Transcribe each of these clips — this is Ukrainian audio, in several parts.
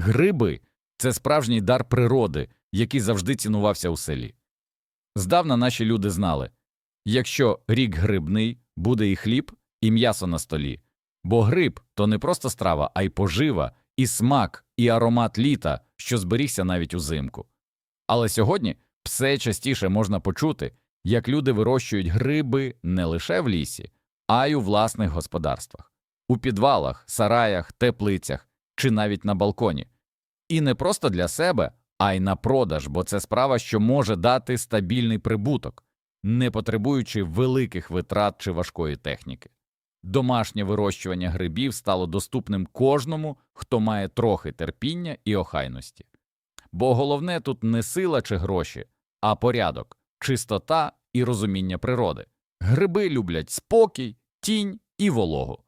Гриби це справжній дар природи, який завжди цінувався у селі. Здавна наші люди знали якщо рік грибний, буде і хліб, і м'ясо на столі. Бо гриб то не просто страва, а й пожива, і смак, і аромат літа, що зберігся навіть узимку. Але сьогодні все частіше можна почути, як люди вирощують гриби не лише в лісі, а й у власних господарствах, у підвалах, сараях, теплицях чи навіть на балконі. І не просто для себе, а й на продаж, бо це справа, що може дати стабільний прибуток, не потребуючи великих витрат чи важкої техніки. Домашнє вирощування грибів стало доступним кожному, хто має трохи терпіння і охайності. Бо головне тут не сила чи гроші, а порядок, чистота і розуміння природи. Гриби люблять спокій, тінь і вологу.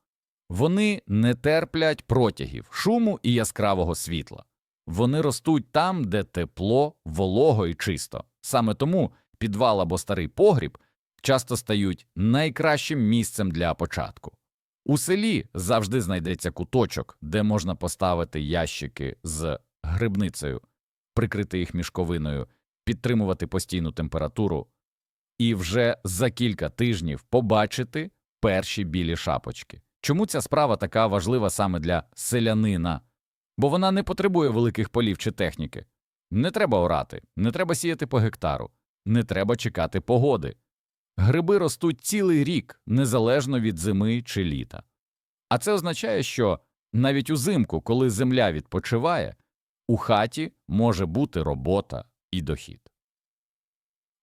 Вони не терплять протягів, шуму і яскравого світла. Вони ростуть там, де тепло, волого і чисто. Саме тому підвал або старий погріб часто стають найкращим місцем для початку. У селі завжди знайдеться куточок, де можна поставити ящики з грибницею, прикрити їх мішковиною, підтримувати постійну температуру, і вже за кілька тижнів побачити перші білі шапочки. Чому ця справа така важлива саме для селянина? Бо вона не потребує великих полів чи техніки. Не треба орати, не треба сіяти по гектару, не треба чекати погоди. Гриби ростуть цілий рік, незалежно від зими чи літа. А це означає, що навіть узимку, коли земля відпочиває, у хаті може бути робота і дохід.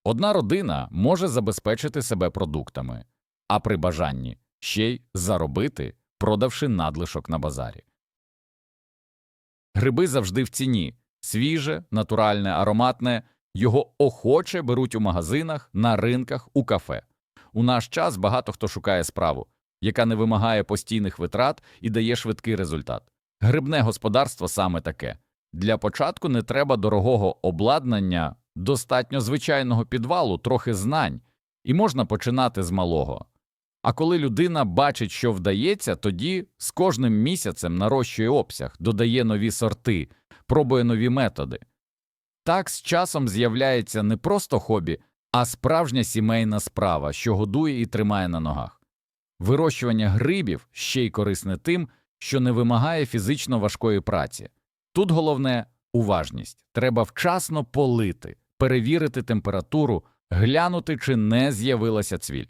Одна родина може забезпечити себе продуктами, а при бажанні ще й заробити, продавши надлишок на базарі. Гриби завжди в ціні свіже, натуральне, ароматне, його охоче беруть у магазинах, на ринках, у кафе. У наш час багато хто шукає справу, яка не вимагає постійних витрат і дає швидкий результат. Грибне господарство саме таке. Для початку не треба дорогого обладнання, достатньо звичайного підвалу, трохи знань, і можна починати з малого. А коли людина бачить, що вдається, тоді з кожним місяцем нарощує обсяг, додає нові сорти, пробує нові методи. Так з часом з'являється не просто хобі, а справжня сімейна справа, що годує і тримає на ногах. Вирощування грибів ще й корисне тим, що не вимагає фізично важкої праці. Тут головне уважність треба вчасно полити, перевірити температуру, глянути, чи не з'явилася цвіль.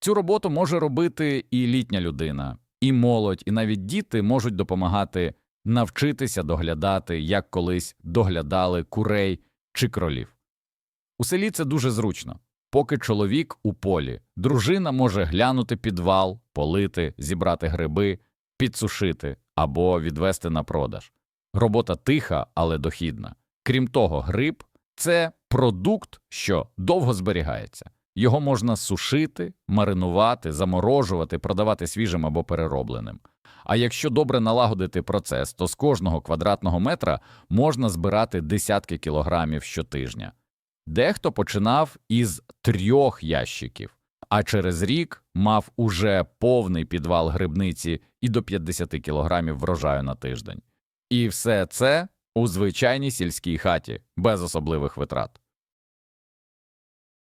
Цю роботу може робити і літня людина, і молодь, і навіть діти можуть допомагати навчитися доглядати, як колись доглядали курей чи кролів. У селі це дуже зручно. Поки чоловік у полі, дружина може глянути підвал, полити, зібрати гриби, підсушити або відвести на продаж. Робота тиха, але дохідна. Крім того, гриб це продукт, що довго зберігається. Його можна сушити, маринувати, заморожувати, продавати свіжим або переробленим. А якщо добре налагодити процес, то з кожного квадратного метра можна збирати десятки кілограмів щотижня. Дехто починав із трьох ящиків, а через рік мав уже повний підвал грибниці і до 50 кілограмів врожаю на тиждень. І все це у звичайній сільській хаті, без особливих витрат.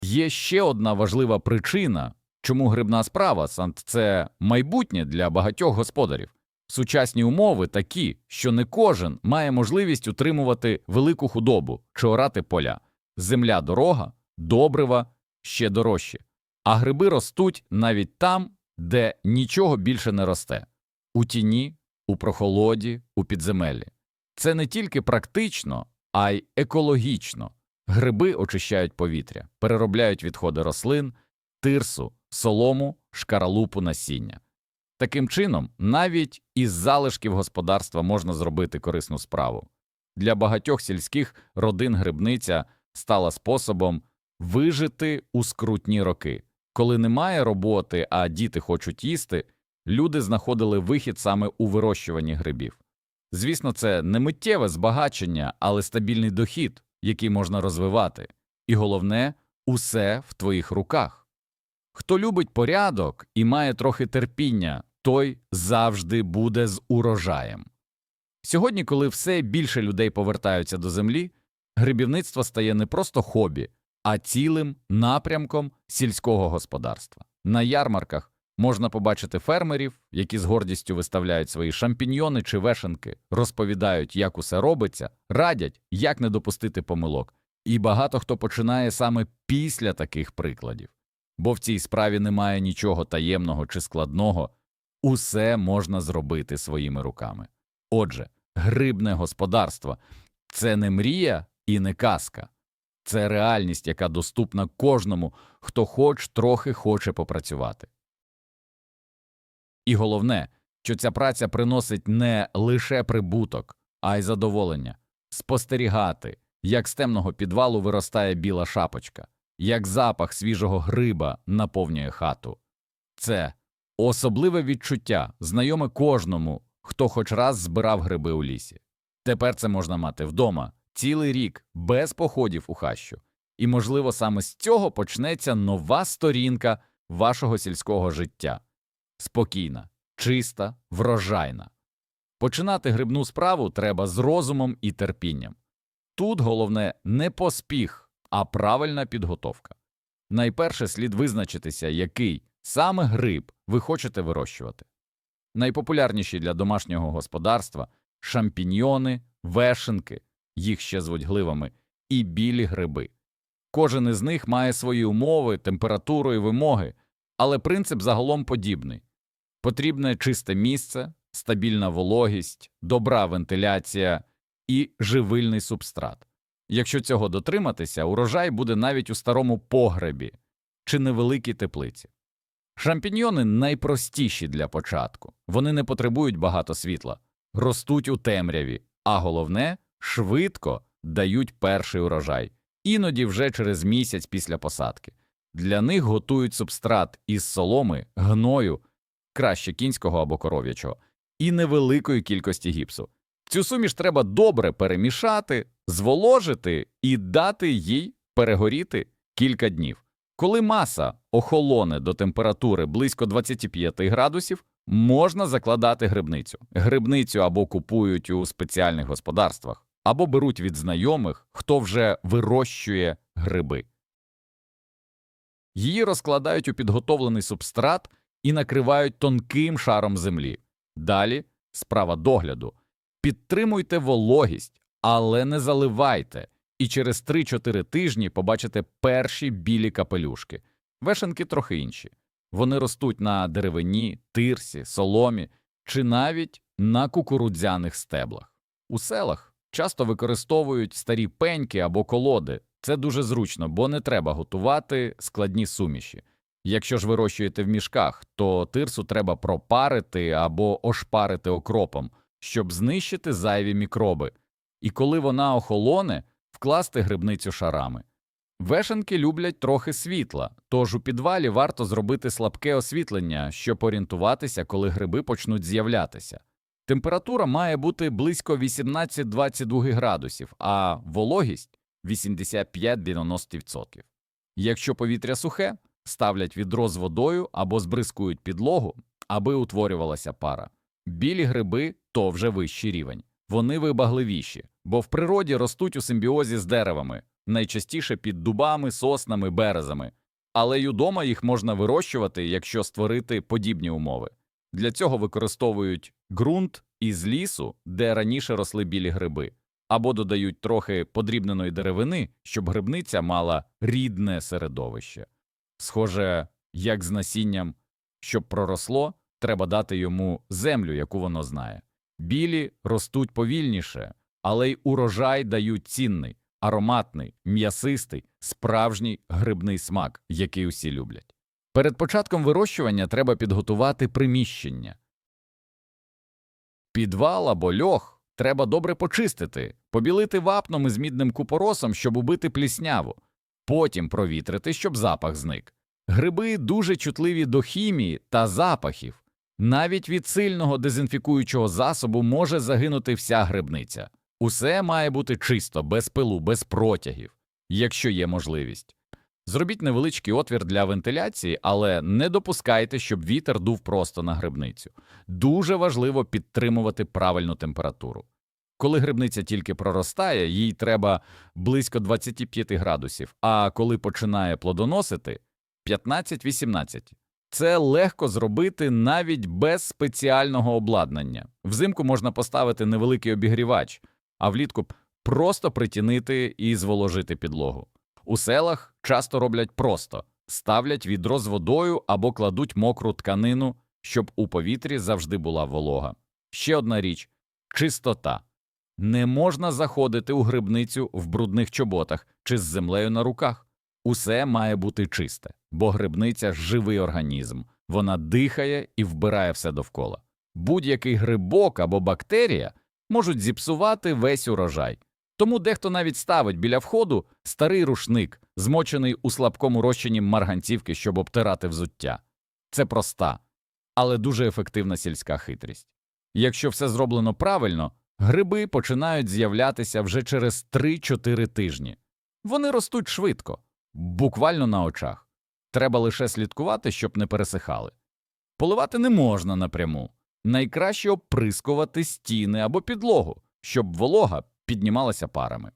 Є ще одна важлива причина, чому грибна справа це майбутнє для багатьох господарів. Сучасні умови такі, що не кожен має можливість утримувати велику худобу чи орати поля. Земля дорога, добрива ще дорожче, а гриби ростуть навіть там, де нічого більше не росте у тіні, у прохолоді, у підземеллі. Це не тільки практично, а й екологічно. Гриби очищають повітря, переробляють відходи рослин, тирсу, солому, шкаралупу насіння. Таким чином, навіть із залишків господарства можна зробити корисну справу. Для багатьох сільських родин грибниця стала способом вижити у скрутні роки. Коли немає роботи, а діти хочуть їсти, люди знаходили вихід саме у вирощуванні грибів. Звісно, це не миттєве збагачення, але стабільний дохід, який можна розвивати, і головне усе в твоїх руках. Хто любить порядок і має трохи терпіння, той завжди буде з урожаєм. Сьогодні, коли все більше людей повертаються до землі, грибівництво стає не просто хобі, а цілим напрямком сільського господарства. На ярмарках можна побачити фермерів, які з гордістю виставляють свої шампіньйони чи вешенки, розповідають, як усе робиться, радять, як не допустити помилок. І багато хто починає саме після таких прикладів. Бо в цій справі немає нічого таємного чи складного, усе можна зробити своїми руками. Отже, грибне господарство це не мрія і не казка, це реальність, яка доступна кожному, хто хоч трохи хоче попрацювати. І головне, що ця праця приносить не лише прибуток, а й задоволення спостерігати, як з темного підвалу виростає біла шапочка, як запах свіжого гриба наповнює хату. Це особливе відчуття, знайоме кожному, хто хоч раз збирав гриби у лісі. Тепер це можна мати вдома цілий рік без походів у хащу. І, можливо, саме з цього почнеться нова сторінка вашого сільського життя спокійна, чиста, врожайна. Починати грибну справу треба з розумом і терпінням. Тут головне не поспіх, а правильна підготовка. Найперше слід визначитися, який саме гриб ви хочете вирощувати. Найпопулярніші для домашнього господарства шампіньйони, вешенки, їх ще звуть гливами, і білі гриби. Кожен із них має свої умови, температуру і вимоги, але принцип загалом подібний. Потрібне чисте місце, стабільна вологість, добра вентиляція і живильний субстрат. Якщо цього дотриматися, урожай буде навіть у старому погребі чи невеликій теплиці. Шампіньйони найпростіші для початку, вони не потребують багато світла, ростуть у темряві, а головне швидко дають перший урожай, іноді вже через місяць після посадки. Для них готують субстрат із соломи, гною, краще кінського або коров'ячого, і невеликої кількості гіпсу. Цю суміш треба добре перемішати, зволожити і дати їй перегоріти кілька днів. Коли маса охолоне до температури близько 25 градусів, можна закладати грибницю. Грибницю або купують у спеціальних господарствах, або беруть від знайомих, хто вже вирощує гриби. Її розкладають у підготовлений субстрат і накривають тонким шаром землі. Далі справа догляду. Підтримуйте вологість, але не заливайте, і через 3-4 тижні побачите перші білі капелюшки. Вешенки трохи інші. Вони ростуть на деревині, тирсі, соломі чи навіть на кукурудзяних стеблах. У селах часто використовують старі пеньки або колоди. Це дуже зручно, бо не треба готувати складні суміші. Якщо ж вирощуєте в мішках, то тирсу треба пропарити або ошпарити окропом, щоб знищити зайві мікроби, і коли вона охолоне, вкласти грибницю шарами. Вешенки люблять трохи світла, тож у підвалі варто зробити слабке освітлення, щоб орієнтуватися, коли гриби почнуть з'являтися. Температура має бути близько 18-22 градусів, а вологість 85-90%. Якщо повітря сухе, ставлять відро з водою або збризкують підлогу, аби утворювалася пара. Білі гриби то вже вищий рівень. Вони вибагливіші, бо в природі ростуть у симбіозі з деревами, найчастіше під дубами, соснами, березами, але й удома їх можна вирощувати, якщо створити подібні умови. Для цього використовують ґрунт із лісу, де раніше росли білі гриби, або додають трохи подрібненої деревини, щоб грибниця мала рідне середовище. Схоже, як з насінням, щоб проросло, треба дати йому землю, яку воно знає. Білі ростуть повільніше, але й урожай дають цінний, ароматний, м'ясистий, справжній грибний смак, який усі люблять. Перед початком вирощування треба підготувати приміщення. Підвал або льох треба добре почистити, побілити вапном із мідним купоросом, щоб убити плісняву, потім провітрити, щоб запах зник. Гриби дуже чутливі до хімії та запахів. Навіть від сильного дезінфікуючого засобу може загинути вся грибниця. Усе має бути чисто, без пилу, без протягів, якщо є можливість. Зробіть невеличкий отвір для вентиляції, але не допускайте, щоб вітер дув просто на грибницю. Дуже важливо підтримувати правильну температуру. Коли грибниця тільки проростає, їй треба близько 25 градусів, а коли починає плодоносити 15-18. Це легко зробити навіть без спеціального обладнання. Взимку можна поставити невеликий обігрівач, а влітку просто притінити і зволожити підлогу. У селах часто роблять просто ставлять відро з водою або кладуть мокру тканину, щоб у повітрі завжди була волога. Ще одна річ чистота. Не можна заходити у грибницю в брудних чоботах чи з землею на руках. Усе має бути чисте, бо грибниця живий організм, вона дихає і вбирає все довкола. Будь-який грибок або бактерія можуть зіпсувати весь урожай. Тому дехто навіть ставить біля входу старий рушник, змочений у слабкому розчині марганцівки, щоб обтирати взуття. Це проста, але дуже ефективна сільська хитрість. Якщо все зроблено правильно, гриби починають з'являтися вже через 3-4 тижні. Вони ростуть швидко, буквально на очах. Треба лише слідкувати, щоб не пересихали. Поливати не можна напряму. Найкраще оприскувати стіни або підлогу, щоб волога піднімалася парами.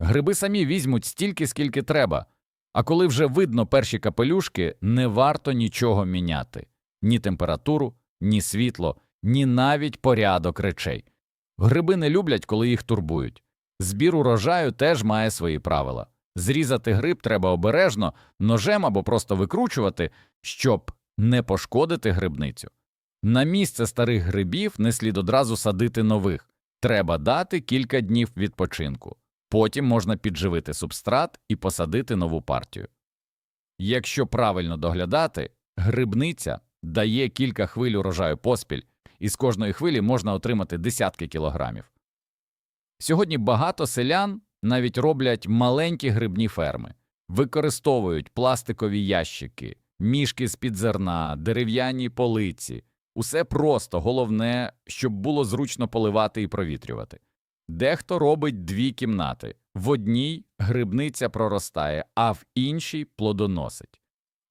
Гриби самі візьмуть стільки, скільки треба, а коли вже видно перші капелюшки, не варто нічого міняти ні температуру, ні світло, ні навіть порядок речей. Гриби не люблять, коли їх турбують. Збір урожаю теж має свої правила. Зрізати гриб треба обережно, ножем або просто викручувати, щоб не пошкодити грибницю. На місце старих грибів не слід одразу садити нових. Треба дати кілька днів відпочинку. Потім можна підживити субстрат і посадити нову партію. Якщо правильно доглядати, грибниця дає кілька хвиль урожаю поспіль, і з кожної хвилі можна отримати десятки кілограмів. Сьогодні багато селян навіть роблять маленькі грибні ферми, використовують пластикові ящики, мішки з-під зерна, дерев'яні полиці. Усе просто, головне, щоб було зручно поливати і провітрювати. Дехто робить дві кімнати. В одній грибниця проростає, а в іншій плодоносить.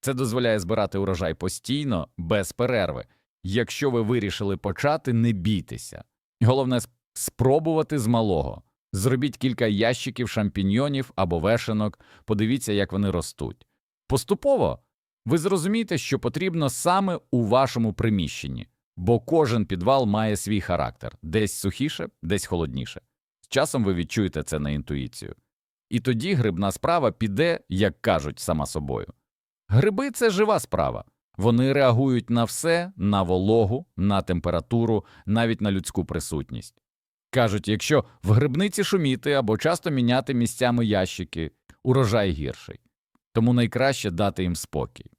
Це дозволяє збирати урожай постійно, без перерви. Якщо ви вирішили почати, не бійтеся. Головне спробувати з малого. Зробіть кілька ящиків шампіньйонів або вешенок, подивіться, як вони ростуть. Поступово ви зрозумієте, що потрібно саме у вашому приміщенні, бо кожен підвал має свій характер десь сухіше, десь холодніше. З часом ви відчуєте це на інтуїцію. І тоді грибна справа піде, як кажуть, сама собою. Гриби це жива справа. Вони реагують на все, на вологу, на температуру, навіть на людську присутність. Кажуть, якщо в грибниці шуміти або часто міняти місцями ящики, урожай гірший. Тому найкраще дати їм спокій.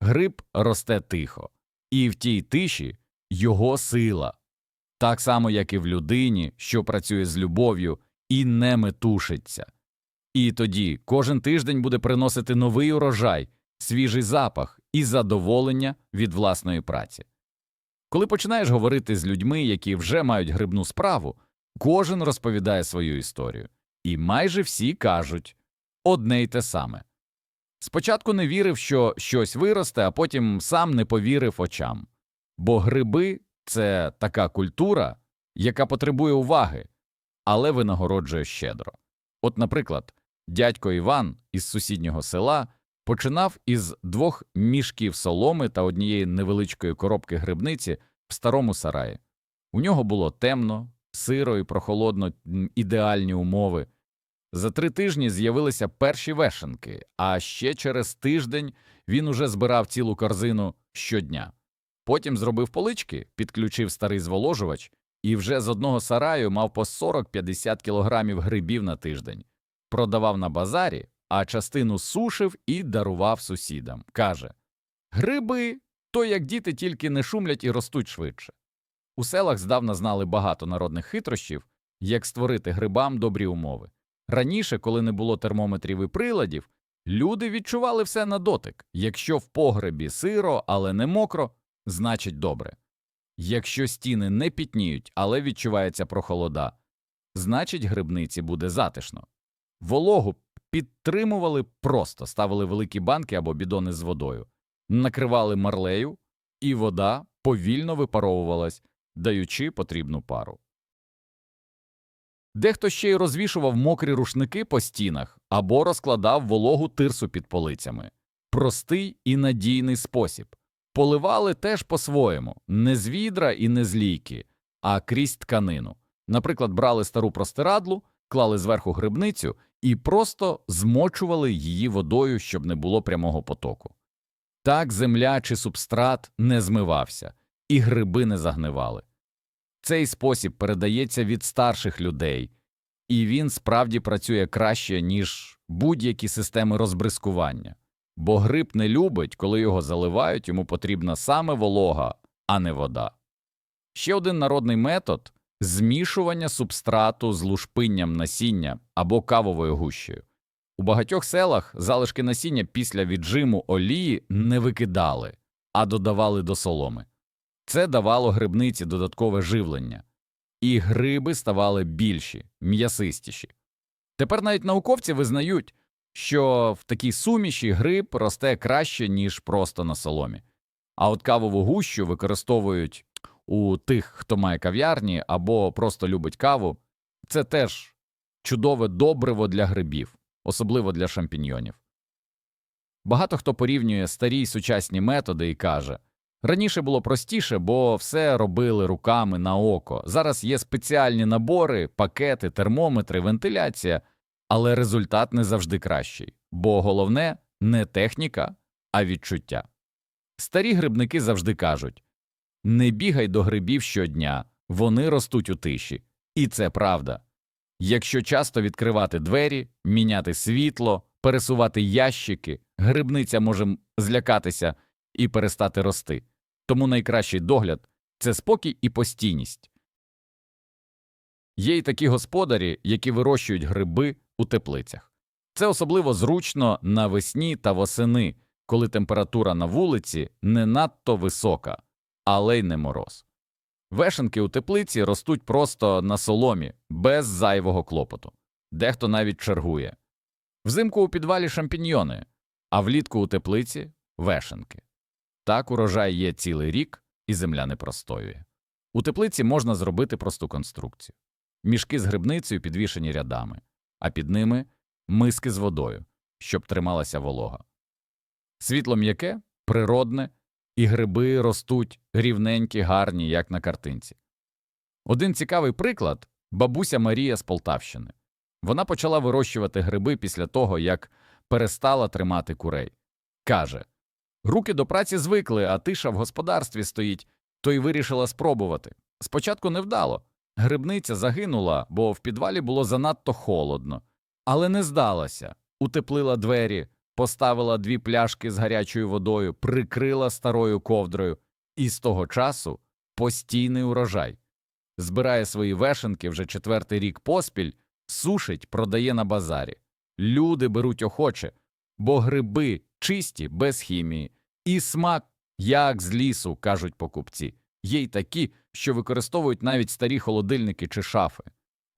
Гриб росте тихо, і в тій тиші його сила, так само, як і в людині, що працює з любов'ю і не метушиться. І тоді кожен тиждень буде приносити новий урожай, свіжий запах і задоволення від власної праці. Коли починаєш говорити з людьми, які вже мають грибну справу, кожен розповідає свою історію, і майже всі кажуть одне й те саме. Спочатку не вірив, що щось виросте, а потім сам не повірив очам. Бо гриби це така культура, яка потребує уваги, але винагороджує щедро. От, наприклад, дядько Іван із сусіднього села починав із двох мішків соломи та однієї невеличкої коробки грибниці в старому сараї. У нього було темно, сиро і прохолодно, ідеальні умови. За три тижні з'явилися перші вешенки, а ще через тиждень він уже збирав цілу корзину щодня. Потім зробив полички, підключив старий зволожувач і вже з одного сараю мав по 40-50 кілограмів грибів на тиждень. Продавав на базарі, а частину сушив і дарував сусідам. Каже Гриби то як діти тільки не шумлять і ростуть швидше. У селах здавна знали багато народних хитрощів, як створити грибам добрі умови. Раніше, коли не було термометрів і приладів, люди відчували все на дотик. Якщо в погребі сиро, але не мокро, значить добре. Якщо стіни не пітніють, але відчувається прохолода, значить грибниці буде затишно. Вологу підтримували просто, ставили великі банки або бідони з водою, накривали марлею, і вода повільно випаровувалась, даючи потрібну пару. Дехто ще й розвішував мокрі рушники по стінах або розкладав вологу тирсу під полицями. Простий і надійний спосіб. Поливали теж по-своєму, не з відра і не з лійки, а крізь тканину. Наприклад, брали стару простирадлу, клали зверху грибницю і просто змочували її водою, щоб не було прямого потоку. Так земля чи субстрат не змивався, і гриби не загнивали. Цей спосіб передається від старших людей, і він справді працює краще, ніж будь-які системи розбризкування. Бо гриб не любить, коли його заливають, йому потрібна саме волога, а не вода. Ще один народний метод змішування субстрату з лушпинням насіння або кавовою гущею. У багатьох селах залишки насіння після віджиму олії не викидали, а додавали до соломи. Це давало грибниці додаткове живлення, і гриби ставали більші, м'ясистіші. Тепер навіть науковці визнають, що в такій суміші гриб росте краще, ніж просто на соломі. А от кавову гущу використовують у тих, хто має кав'ярні або просто любить каву. Це теж чудове добриво для грибів, особливо для шампіньйонів. Багато хто порівнює старі й сучасні методи і каже раніше було простіше, бо все робили руками на око. Зараз є спеціальні набори, пакети, термометри, вентиляція, але результат не завжди кращий, бо головне не техніка, а відчуття. Старі грибники завжди кажуть не бігай до грибів щодня, вони ростуть у тиші. І це правда. Якщо часто відкривати двері, міняти світло, пересувати ящики, грибниця може злякатися і перестати рости. Тому найкращий догляд це спокій і постійність. Є й такі господарі, які вирощують гриби у теплицях. Це особливо зручно навесні та восени, коли температура на вулиці не надто висока, але й не мороз. Вешенки у теплиці ростуть просто на соломі, без зайвого клопоту. Дехто навіть чергує. Взимку у підвалі шампіньйони, а влітку у теплиці вешенки. Так урожай є цілий рік, і земля не простоює. У теплиці можна зробити просту конструкцію. Мішки з грибницею підвішені рядами, а під ними миски з водою, щоб трималася волога. Світло м'яке, природне, і гриби ростуть рівненькі, гарні, як на картинці. Один цікавий приклад бабуся Марія з Полтавщини. Вона почала вирощувати гриби після того, як перестала тримати курей. Каже Руки до праці звикли, а тиша в господарстві стоїть, то й вирішила спробувати. Спочатку не вдало. Грибниця загинула, бо в підвалі було занадто холодно, але не здалася, утеплила двері, поставила дві пляшки з гарячою водою, прикрила старою ковдрою, і з того часу постійний урожай. Збирає свої вешенки вже четвертий рік поспіль, сушить, продає на базарі. Люди беруть охоче, бо гриби чисті, без хімії, і смак, як з лісу, кажуть покупці. Є й такі, що використовують навіть старі холодильники чи шафи.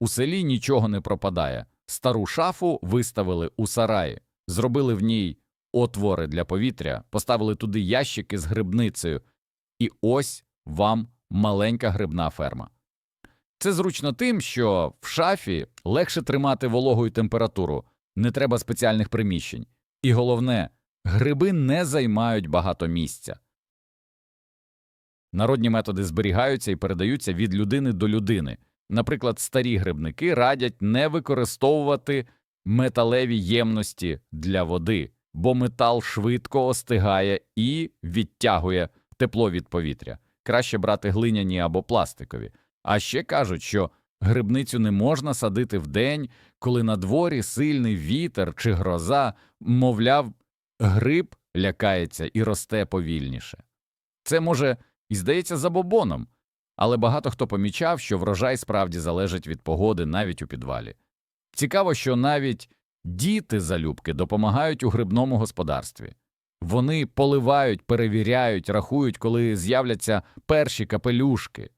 У селі нічого не пропадає. Стару шафу виставили у сараї, зробили в ній отвори для повітря, поставили туди ящики з грибницею, і ось вам маленька грибна ферма. Це зручно тим, що в шафі легше тримати вологу і температуру, не треба спеціальних приміщень. І головне, гриби не займають багато місця. Народні методи зберігаються і передаються від людини до людини. Наприклад, старі грибники радять не використовувати металеві ємності для води, бо метал швидко остигає і відтягує тепло від повітря. Краще брати глиняні або пластикові. А ще кажуть, що грибницю не можна садити вдень, коли на дворі сильний вітер чи гроза, мовляв, гриб лякається і росте повільніше. Це може і здається забобоном, але багато хто помічав, що врожай справді залежить від погоди навіть у підвалі. Цікаво, що навіть діти залюбки допомагають у грибному господарстві. Вони поливають, перевіряють, рахують, коли з'являться перші капелюшки.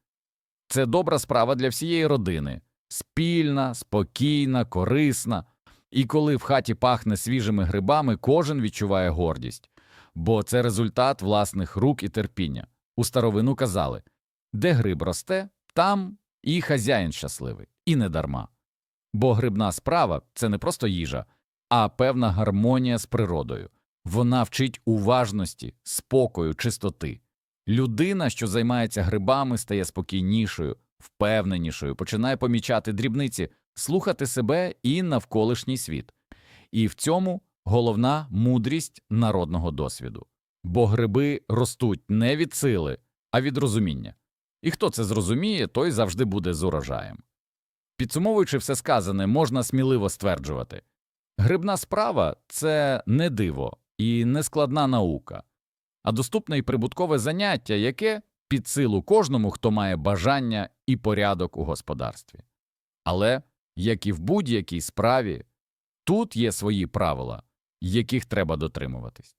Це добра справа для всієї родини спільна, спокійна, корисна, і коли в хаті пахне свіжими грибами, кожен відчуває гордість, бо це результат власних рук і терпіння. У старовину казали Де гриб росте, там і хазяїн щасливий, і не дарма. Бо грибна справа це не просто їжа, а певна гармонія з природою. Вона вчить уважності, спокою, чистоти. Людина, що займається грибами, стає спокійнішою, впевненішою, починає помічати дрібниці, слухати себе і навколишній світ. І в цьому головна мудрість народного досвіду. Бо гриби ростуть не від сили, а від розуміння. І хто це зрозуміє, той завжди буде з урожаєм. Підсумовуючи все сказане, можна сміливо стверджувати грибна справа це не диво і не складна наука, а доступне і прибуткове заняття, яке під силу кожному, хто має бажання і порядок у господарстві. Але, як і в будь-якій справі, тут є свої правила, яких треба дотримуватись.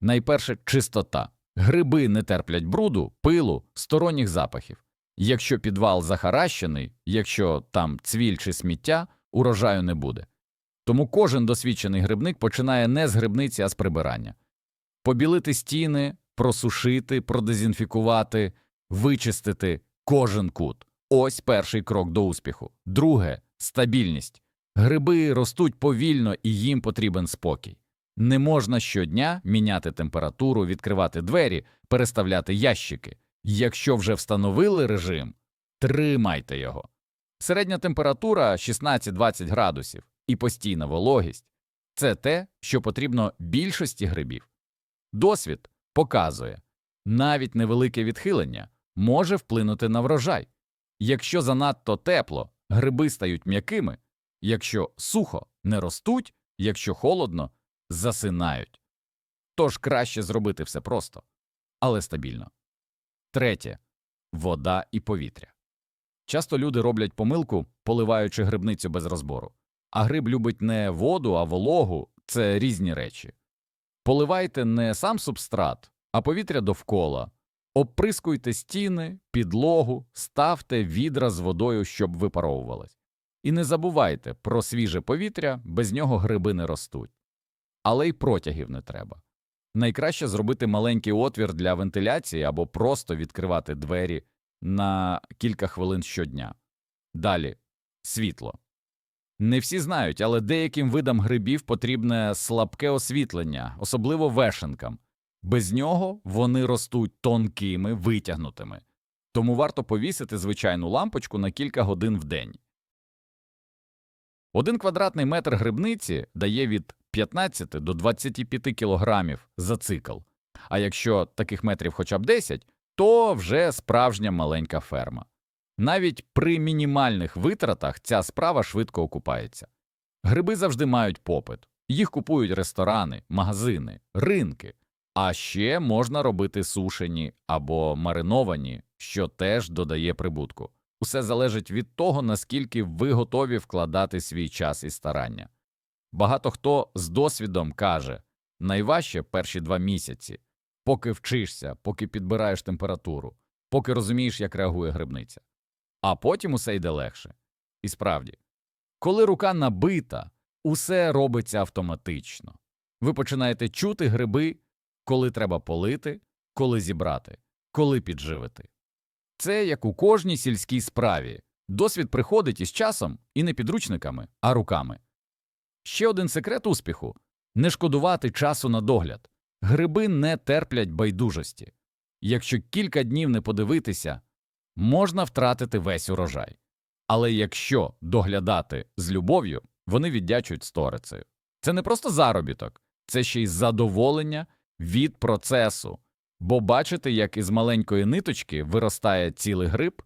Найперше чистота. Гриби не терплять бруду, пилу, сторонніх запахів. Якщо підвал захаращений, якщо там цвіль чи сміття, урожаю не буде. Тому кожен досвідчений грибник починає не з грибниці, а з прибирання. Побілити стіни, просушити, продезінфікувати, вичистити кожен кут. Ось перший крок до успіху. Друге стабільність. Гриби ростуть повільно і їм потрібен спокій. Не можна щодня міняти температуру, відкривати двері, переставляти ящики. Якщо вже встановили режим, тримайте його. Середня температура 16-20 градусів і постійна вологість це те, що потрібно більшості грибів. Досвід показує, навіть невелике відхилення може вплинути на врожай. Якщо занадто тепло, гриби стають м'якими, якщо сухо не ростуть, якщо холодно засинають. Тож краще зробити все просто, але стабільно. Третє вода і повітря. Часто люди роблять помилку, поливаючи грибницю без розбору. А гриб любить не воду, а вологу це різні речі. Поливайте не сам субстрат, а повітря довкола. Обприскуйте стіни, підлогу, ставте відра з водою, щоб випаровувалось. І не забувайте про свіже повітря, без нього гриби не ростуть. Але й протягів не треба. Найкраще зробити маленький отвір для вентиляції або просто відкривати двері на кілька хвилин щодня. Далі світло. Не всі знають, але деяким видам грибів потрібне слабке освітлення, особливо вешенкам. Без нього вони ростуть тонкими, витягнутими. Тому варто повісити звичайну лампочку на кілька годин в день. Один квадратний метр грибниці дає від 15 до 25 кілограмів за цикл. А якщо таких метрів хоча б 10, то вже справжня маленька ферма. Навіть при мінімальних витратах ця справа швидко окупається. Гриби завжди мають попит, їх купують ресторани, магазини, ринки, а ще можна робити сушені або мариновані, що теж додає прибутку. Усе залежить від того, наскільки ви готові вкладати свій час і старання. Багато хто з досвідом каже найважче перші два місяці, поки вчишся, поки підбираєш температуру, поки розумієш, як реагує грибниця. А потім усе йде легше. І справді, коли рука набита, усе робиться автоматично. Ви починаєте чути гриби, коли треба полити, коли зібрати, коли підживити. Це як у кожній сільській справі. Досвід приходить із часом і не підручниками, а руками. Ще один секрет успіху не шкодувати часу на догляд. Гриби не терплять байдужості. Якщо кілька днів не подивитися, можна втратити весь урожай. Але якщо доглядати з любов'ю, вони віддячують сторицею. Це не просто заробіток, це ще й задоволення від процесу. Бо бачити, як із маленької ниточки виростає цілий гриб,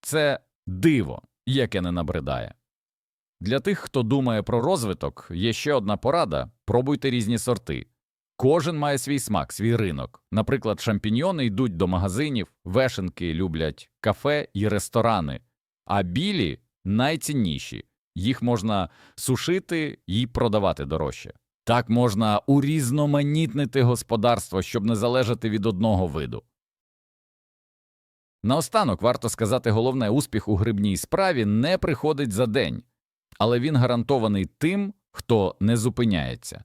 це диво, яке не набридає. Для тих, хто думає про розвиток, є ще одна порада пробуйте різні сорти. Кожен має свій смак, свій ринок. Наприклад, шампіньйони йдуть до магазинів, вешенки люблять кафе і ресторани, а білі найцінніші. Їх можна сушити і продавати дорожче. Так можна урізноманітнити господарство, щоб не залежати від одного виду. Наостанок варто сказати головне успіх у грибній справі не приходить за день, але він гарантований тим, хто не зупиняється.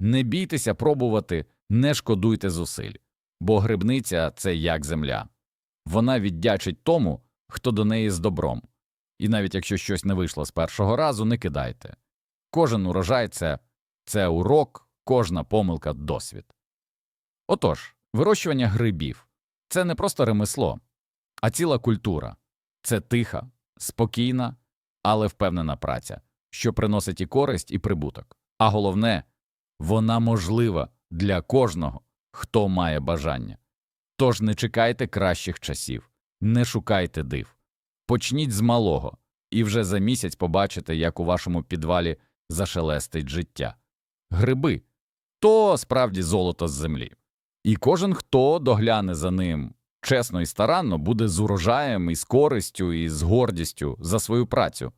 Не бійтеся пробувати, не шкодуйте зусиль. бо грибниця це як земля. Вона віддячить тому, хто до неї з добром. І навіть якщо щось не вийшло з першого разу, не кидайте. Кожен урожай це, це урок, кожна помилка досвід. Отож, вирощування грибів це не просто ремесло, а ціла культура. Це тиха, спокійна, але впевнена праця, що приносить і користь, і прибуток. А головне, вона можлива для кожного, хто має бажання. Тож не чекайте кращих часів, не шукайте див. Почніть з малого, і вже за місяць побачите, як у вашому підвалі зашелестить життя. Гриби то справді золото з землі. І кожен, хто догляне за ним чесно і старанно, буде з урожаєм, і з користю, і з гордістю за свою працю.